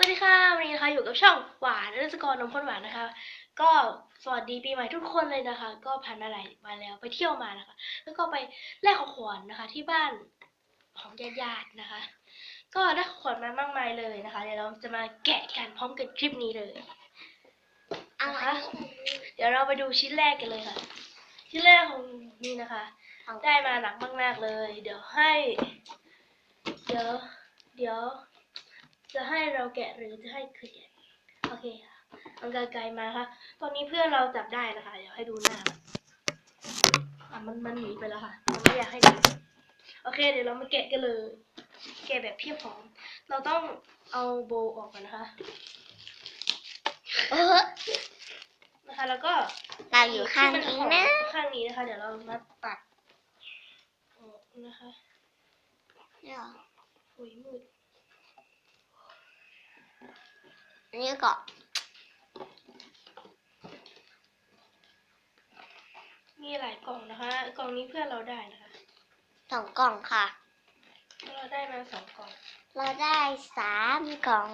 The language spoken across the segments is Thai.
วัสดีค่ะวันนี้นะคะอยู่กับช่องหวานรัศกรนมข้นหวานนะคะ ก็สวัสดีปีใหม่ทุกคนเลยนะคะ ก็ผ่านมาหลายวันแล้วไปเที่ยวมานะคะ แล้วก็ไปแลกของขวัญนะคะ ที่บ้านของญาติๆนะคะ ก็ได้ของขวัญมามากมายเลยนะคะ เดี๋ยวเราจะมาแกะกันพร้อมกันคลิปนี้เลยเอานะอัคะนนี้เดี๋ยวเราไปดูชิ้นแรกกันเลยค่ะ ชิ้นแรกของนี่นะคะของได้มาหนักมากๆเลย เดี๋ยวให้ เดี๋ยวเดี๋ยว จะให้เราแกะหรือจะให้คือแกะโอเคค่ะเอากรรไกลมาค่ะ ตอนนี้เพื่อนเราจับได้นะคะเดี๋ยวให้ดูหน้ามันอะมันมันหนีไปแล้วค่ะมันไม่อยากให้ดูโอเค เดี๋ยวเรามาแกะกันเลย แกะแบบเพียบพร้อม เราต้องเอาโบว์ออกก่อนนะคะเออนะคะแล้วก็เราอยู่ข้างที่นี้มันะข้างนี้นะคะ เดี๋ยวเรามาตัดออกนะคะเนี่ยเหรอหุยมืด อั นนี้ก่อนมีหลายกล่องนะคะ กล่องนี้เพื่อนเราได้นะคะสองกล่องค่ะ เราได้มาสองกล่อง เราได้สามกล่อง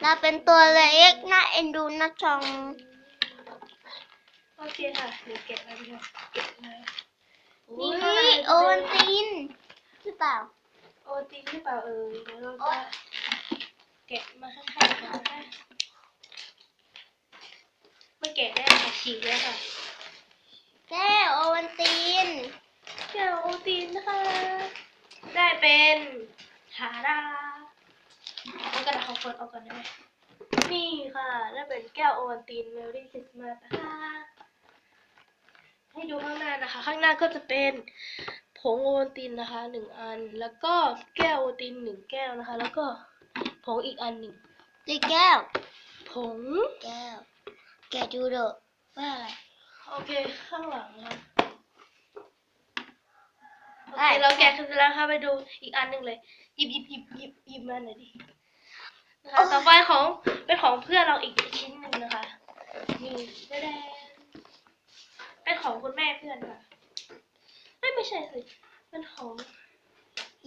เราเป็นตัวเล็กน่าเอ็นดูนะจองโอเคค่ะเดี๋ยวเก็บแล้วนะคะเก็บเลยนี่ค่ะโอวันตินหรือเปล่า โอตีหรือเปล่าเอ่ยเดี๋ยวเราโอ๊จะยแกะมาข้างๆกันนะคะไม่แกะได้ค่ะฉีกแล้วค่ะแก้วโอวันตินแก้วโอตีนนะคะ ได้เป็นหาดาเอากระดาษของคนเอาก่อนได้ไหมนี่ค่ะได้เป็นแก้วโอวัลตินเมลลี่คริสต์มาสนะคะให้ดูข้างหน้านะคะ ข้างหน้าก็จะเป็น ผงโอวัลตินนะคะหนึ่งอัน แล้วก็แก้วโอวัลตินหนึ่งแก้วนะคะ แล้วก็ผงอีกอันหนึ่งดีแก้ว ผง แก้ว แกะดูเถอะว่าอะไร โอเค ข้างหลังนะคะโอได้เค เราแกะกันเสร็จแล้วค่ะไปดูอีกอันหนึ่งเลย หยิบหยิบหยิบหยิบหยิบมาหน่อยดินะคะต่อไปของเป็นของเพื่อนเราอีกชิ้นหนึ่งนะคะนี่แดงเป็นของคุณแม่เพื่อนค่ะไม่ไม่ ใช่สิเป็นของ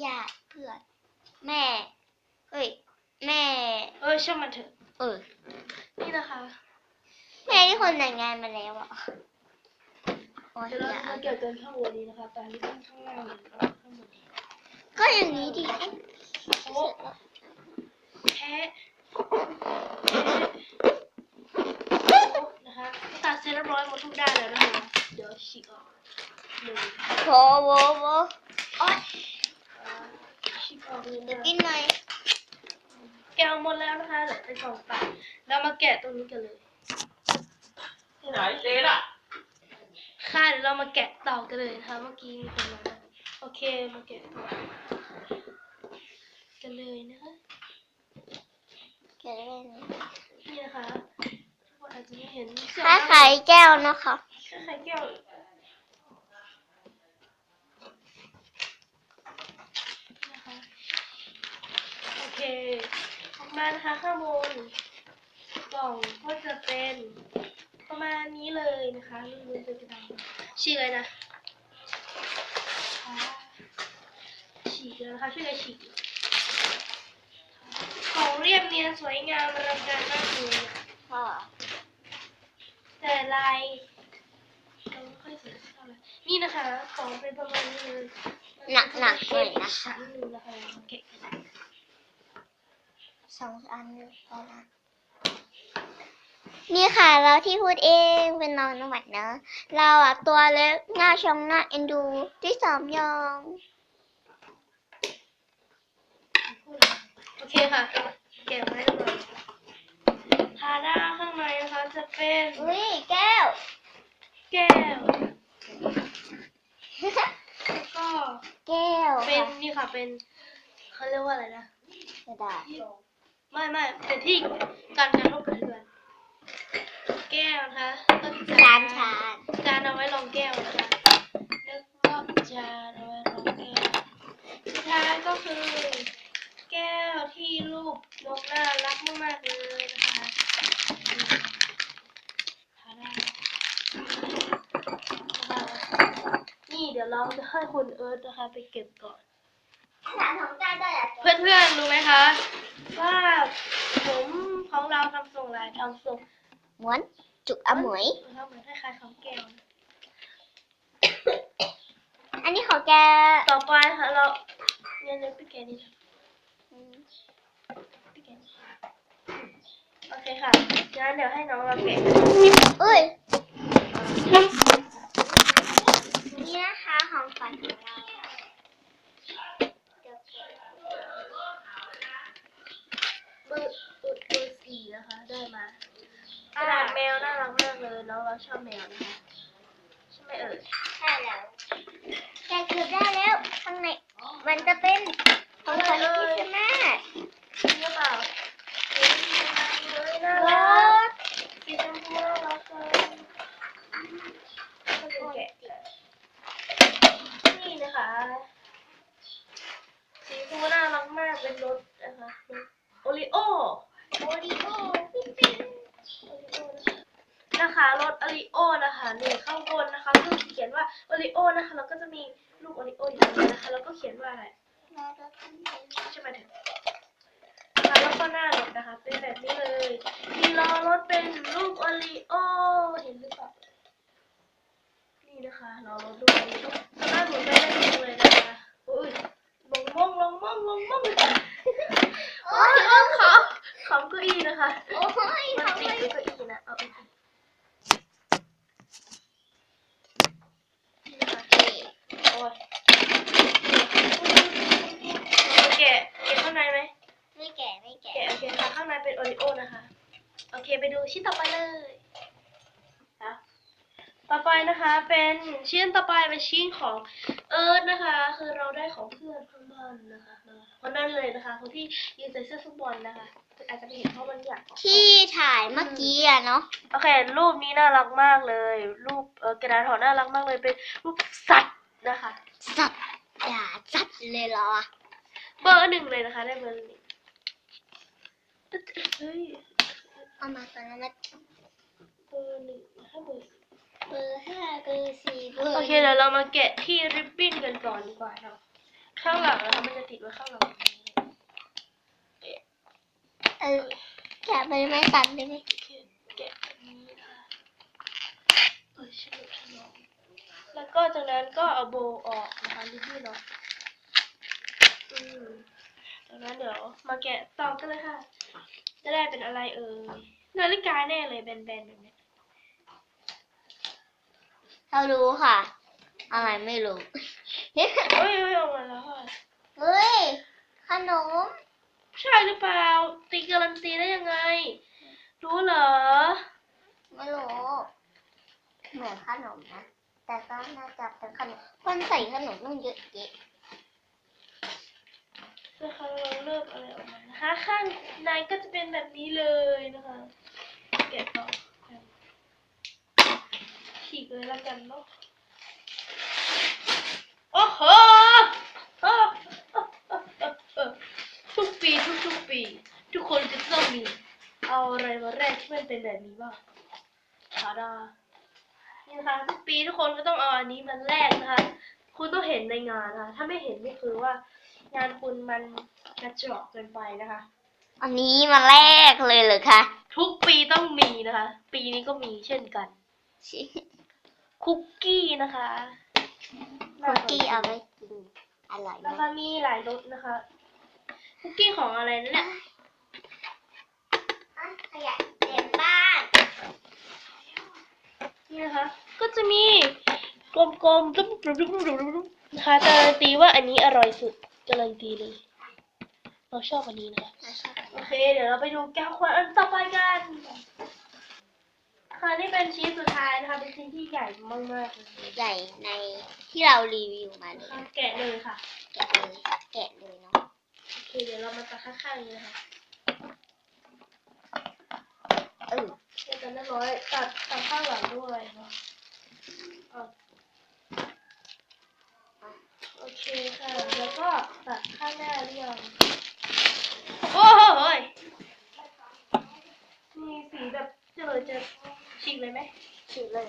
ญาติเพื่อนแม่ เอ้ย แม่ เออช่างมันเถอะเออ นี่นะคะ แม่ที่คนแต่งงานมาแล้วอะโอ้ยเดี๋ยวเราอย่าจะเอามาเกี่ยวกันข้างบนนี้นะคะตามที่ข้างข้างล่างเลยนะคะข้างบนนี้ก็อย่างนี้ดิโอ้แพ้แพ้นะคะตัดเสร็จเรียบร้อยหมดทุกด้านแล้วนะคะเดี๋ยวฉีกออกเลย โวโวโวโอ๊ยอ่าฉีกออกเลยนะกินหน่อยแกะออกหมดแล้วนะคะเหลือเป็นสองปากเรามาแกะตรงนี้กันเลยไหนเจ๊ล่ะค่ะเดี๋ยวเรามาแกะต่อกันเลยนะคะ เมื่อกี้มีคนมาโอเคมาแกะต่อกันเลยนะคะแกะได้ไหมนี่นะคะทุกคนอาจจะไม่เห็นคล้ายไข่แก้วนะคะ คล้ายๆแก้วนะคะโอเคออกมานะคะข้างบนกล่องก็จะเป็นประมาณนี้เลยนะคะรูปเป็นกระดาษฉีกเลยนะอ่าฉีกแล้วนะคะช่วยกันฉีกของเรียบเนียนสวยงามอลังการมากเลยอะพ่อแต่ลายเราไม่ค่อยสวยเท่าไหร่นี่นะคะของเป็นประมาณนี้เลยหนักหนักๆเลยนะชั้คะนหนึ่งนะคะเก็บกัน สองอันพอละนี่ค่ะเราที่พูดเองเป็นน้องนวัดเนอะเราอะตัวเล็กหน้าชงหน้าเอ็นดูที่สามยอง โอเคค่ะเก็บไว้เลยทาด้าข้างในนะคะจะเป็นอุ้ยแก้ว แก้ว แล้วก็แก้วเป็นค่ะนี่ค่ะเป็นเขาเรียกว่าอะไรนะกระดาษ ไม่ไม่เป็นที่การกระทบกระเทือนแก้วนะคะก็จะจานชานจานเอาไว้รองแก้วนะคะแล้วก็จานเอาไว้รองแก้วสุดท้ายก็คือ แก้วที่รูปนกน่ารักมากๆเลยนะคะทาได้นี่เดี๋ยวเราจะให้คุณเอิร์ธนะคะไปเก็บก่อนสามของจานได้อะเพื่อเพื่อนๆรู้ไหมคะ ว่าผมของเราทำทรงอะไรทำทรงม้วนจุกอะหมวยทำเหมือนคล้ายๆของแก้วนะอันนี้ของแกต่อไปค่ะเราเนี่ยเนี่ยพี่แกนี่พี่แกนี่โอเคค่ะงั้นเดี๋ยวให้น้องเราแกะเอ้ยนี่นะคะของฝันของเรา รักมาเลยน้องเราชอบแมวนะคะใช่ไหมเอ่ยใช่แล้วแกะเกือบได้แล้วข้างในมันจะเป็นของขวัญคริสต์มาส จริงหรือเปล่าเฮ้ยเลยน่าร รัก ถ สีชมพูน่ารักเลยก็เป็นแกะนี่นะคะ สีชมพูน่ารักมากเป็นรถนะคะรถโอริโอ โอริโอปิ๊งปิ๊ง นะคะรถโอริโอนะคะ นี่ข้างบนนะคะก็เขียนว่าโอริโอนะคะแล้วก็จะมีลูกโอริโออยู่ตรงนี้นะคะ แล้วก็เขียนว่าอะไรใช่ไหมถึงค่ะแล้วก็หน้ารถนะคะ เป็นแบบนี้เลยมีล้อรถเป็นรูปโอริโอเห็นหรือเปล่านี่นะคะล้อรถรูปโอริโอสามารถหมุนไปได้เลยนะคะอุ้ยลงม่องลงม่องลงม่องโอ้ยอ้อมขอของเก้าอี้นะคะโอ้ยมันเขาติไม่ดอยู่เก้าอี้นะเอาอีกทีนี่นะคะโอ้ยเอาแกะแกะข้างในไหม ไม่แกะไม่แกะ แกะโอเคค่ะข้างในเป็นโอริโอนะคะ โอเคไปดูชิ้นต่อไปเลยนะต่อไปนะคะเป็นชิ้นต่อไปเป็นชิ้นของเอิร์ธนะคะ คือเราได้ของเพื่อนข้างบ้านนะคะมาคนนั้นเลยนะคะคนที่ยืนใส่เสื้อฟุตบอลนะคะ อาจจะไม่เห็นเพราะมันอยากที่ถ่ายเมื่อกี้อะเนาะโอเค รูปนี้น่ารักมากเลย รูปเออกระดาษห่อน่ารักมากเลยเป็นรูปสัตว์นะคะ สัตว์อย่าจัดเลยเหรอเบอร์หนึ่งเลยนะคะ ได้เบอร์หนึ่งเฮ้ย เอามาตอนนั้นมาเบอร์หนึ่งให้เบอร์เบอร์ห้าเบอร์สี่เบอร์โอเคเดี๋ยวเรามาแกะที่ริบบิ้นกันก่อนดีกว่าเนาะข้างหลังนะคะมันจะติดไว้ข้างหลังแบบนี้เออแกะไปไม่ตัดเลยไหมโอเคแกะแบบนี้นะคะเออฉลุฉลองแล้วก็จากนั้นก็เอาโบว์ออกนะคะริบบิ้นเนาะอืมจากนั้นเดี๋ยวมาแกะต่อกันเลยค่ะ จะได้เป็นอะไรเอ่ยนาฬิกาแน่เลยแบนๆแบบนี้เรารู้ค่ะ อะไรไม่รู้เฮ้ยเฮ้ยออกมาแล้วค่ะเฮ้ยขนมใช่หรือเปล่า ตีการันตีได้ยังไง รู้เหรอ ไม่รู้เหมือนขนมนะ แต่ก็น่าจะเป็นขนมคนใส่ขนมต้องเยอะแยะนะคะเราเริ่มอะไรออกมา นะคะข้างในก็จะเป็นแบบนี้เลยนะคะแกะต่อฉีกเลยล้วกันเนาะโอ้โหทุกปีทุกทุกปี ทุกคนจะต้องมี เอาอะไรมาแรกที่มันเป็นแบบนี้บ้างชาดานี่นะคะทุกปีทุกคนก็ต้องเอาอันนี้มาแลกนะคะ คุณต้องเห็นในงานนะคะถ้าไม่เห็นนี่คือว่างานคุณมัน กระจอกเกินไปนะคะ อันนี้มาแรกเลยเหรอคะทุกปีต้องมีนะคะ ปีนี้ก็มีเช่นกันคุกกี้นะคะคุกกี้เอาไว้กินอร่อยนะมากคะมีหลายรสนะคะ คุกกี้ของอะไรนั่นแหละขยะเต็มบ้าน นี่นะคะ ก็จะมีกลมๆตุ๊บๆๆๆนะคะการันตีว่าอันนี้อร่อยสุดการันตีเลย เราชอบอันนี้นะคะโอเค เดี๋ยวเราไปดูแก้วขวดอันต่อไปกัน ค่ะนี่เป็นชิ้นสุดท้ายนะคะ เป็นชิ้นที่ใหญ่มากๆเลยใหญ่ในที่เรารีวิวมาเลยค่ะแกะเลยค่ะ แกะเลยแกะเลยเนาะโอเค เดี๋ยวเรามาตัดข้างๆนี้นะคะเออเดี๋ยวกันเรียบร้อยตัดตัดข้างหลังด้วยเนาะอะโอเคค่ะ แล้วก็ตัดข้างหน้าเรียง โอ้โหมีสีแบบจะเลยจะฉีกเลยไหมฉีกเลย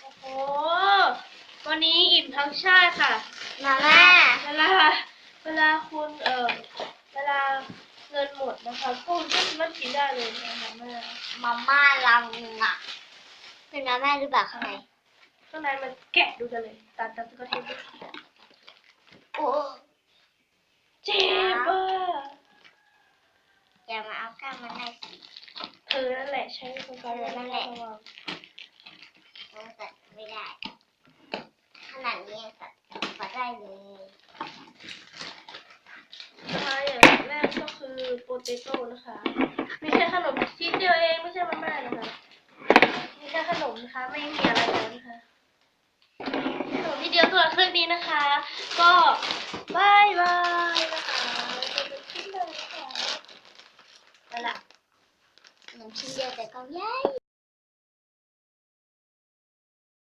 โอ้โห วันนี้อิ่มทั้งชาติค่ะ มาแม่าเวลา เวลาคุณเออเวลาเงินหมดนะคะคุณม่สามกินได้เลยนะมาม่ามาม่าลังอะเป็นมาม่าหรือเปล่าข้างในข้างในมันแกะดูกันเลยตาตาสก็เทป ใช้คนกลางนั่นแหละมันตัดไม่ได้ ขนาดนี้ยังตัดตัดได้เลยนะคะอย่างแรกก็คือโปเตโต้นะคะ ไม่ใช่ขนมชิ้นเดียวเองไม่ใช่มาม่านะคะไม่ใช่ขนมนะคะไม่มีอะไรแล้นะคะขนมที่เดียวสำหรับคลิปนี้นะคะ ก็บายบายนะคะเป็นชิ้นเลยนะ คะนั่นแห